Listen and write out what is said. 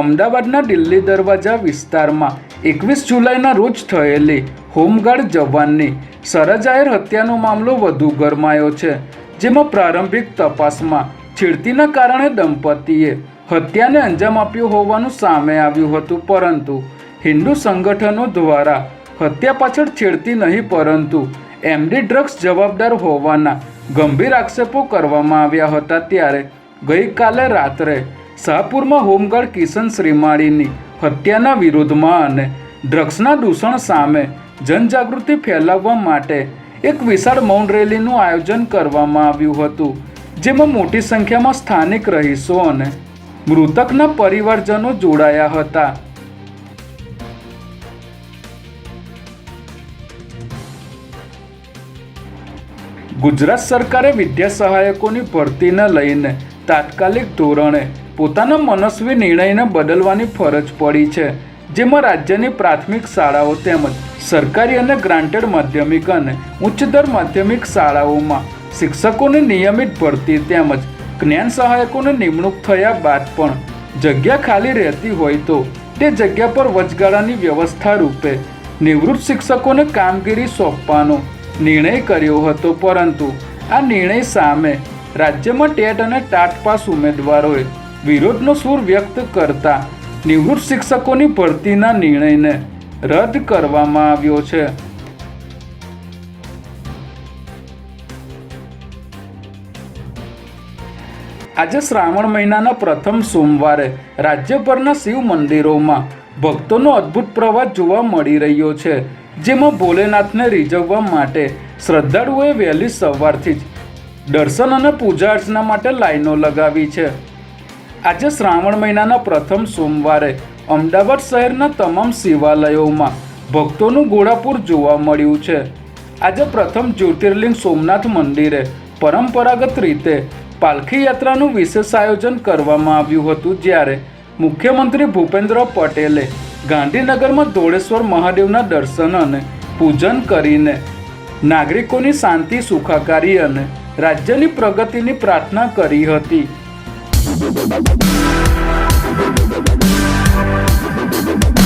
અમદાવાદના દિલ્હી દરવાજા વિસ્તારમાં એકવીસ જુલાઈના રોજ થયેલી હોમગાર્ડ જવાનની સરજાહેર હત્યાનો મામલો વધુ ગરમાયો છે, જેમાં પ્રારંભિક તપાસમાં છેડતીના કારણે દંપતીએ હત્યાને અંજામ આપ્યો હોવાનું સામે આવ્યું હતું, પરંતુ હિન્દુ સંગઠનો દ્વારા હત્યા પાછળ છેડતી નહીં, પરંતુ એમડી ડ્રગ્સ જવાબદાર હોવાના ગંભીર આક્ષેપો કરવામાં આવ્યા હતા. ત્યારે ગઈકાલે રાત્રે શાહપુરમાં હોમગાર્ડ કિશન શ્રીમાળીની હત્યાના વિરોધમાં અને ડ્રગ્સના દૂષણ સામે જનજાગૃતિ ફેલાવવા માટે એક વિશાળ મૌન રેલીનું આયોજન કરવામાં આવ્યું હતું, જેમાં મોટી સંખ્યામાં સ્થાનિક રહીશો અને મૃતકના પરિવારજનો જોડાયા હતા. ગુજરાત સરકારે વિદ્યા સહાયકોની ભરતીને લઈને તાત્કાલિક ધોરણે પોતાના મનસ્વી નિર્ણયને બદલવાની ફરજ પડી છે, જેમાં રાજ્યની પ્રાથમિક શાળાઓ તેમજ સરકારી અને ગ્રાન્ટેડ માધ્યમિક અને ઉચ્ચતર માધ્યમિક શાળાઓમાં શિક્ષકોની નિયમિત ભરતી તેમજ જ્ઞાન સહાયકોની નિમણૂક થયા બાદ પણ જગ્યા ખાલી રહેતી હોય તો તે જગ્યા પર વચગાળાની વ્યવસ્થા રૂપે નિવૃત્ત શિક્ષકોને કામગીરી સોંપવાનો નિર્ણય કર્યો હતો, પરંતુ આ નિર્ણય સામે રાજ્યમાં ટેટ અને ટાટ પાસ ઉમેદવારોએ વિરોધનો સૂર વ્યક્ત કરતા નિવૃત્ત શિક્ષકોની ભરતીના નિર્ણયને રદ કરવામાં આવ્યો છે. આજે શ્રાવણ મહિનાના પ્રથમ સોમવારે રાજ્યભરના શિવ મંદિરોમાં ભક્તોનો અદ્ભુત પ્રવાહ જોવા મળી રહ્યો છે, જેમાં ભોલેનાથને રીઝવવા માટે શ્રદ્ધાળુઓએ વહેલી સવારથી જ દર્શન અને પૂજા અર્ચના માટે લાઈનો લગાવી છે. આજે શ્રાવણ મહિનાના પ્રથમ સોમવારે અમદાવાદ શહેરના તમામ શિવાલયોમાં ભક્તોનું ઘોડાપુર જોવા મળ્યું છે. આજે પ્રથમ જ્યોતિર્લિંગ સોમનાથ મંદિરે પરંપરાગત રીતે પાલખી યાત્રાનું વિશેષ આયોજન કરવામાં આવ્યું હતું જ્યારે મુખ્યમંત્રી ભૂપેન્દ્ર પટેલે ગાંધીનગરમાં ધોળેશ્વર મહાદેવના દર્શન અને પૂજન કરીને નાગરિકોની શાંતિ, સુખાકારી અને રાજ્યની પ્રગતિની પ્રાર્થના કરી હતી. Thank you.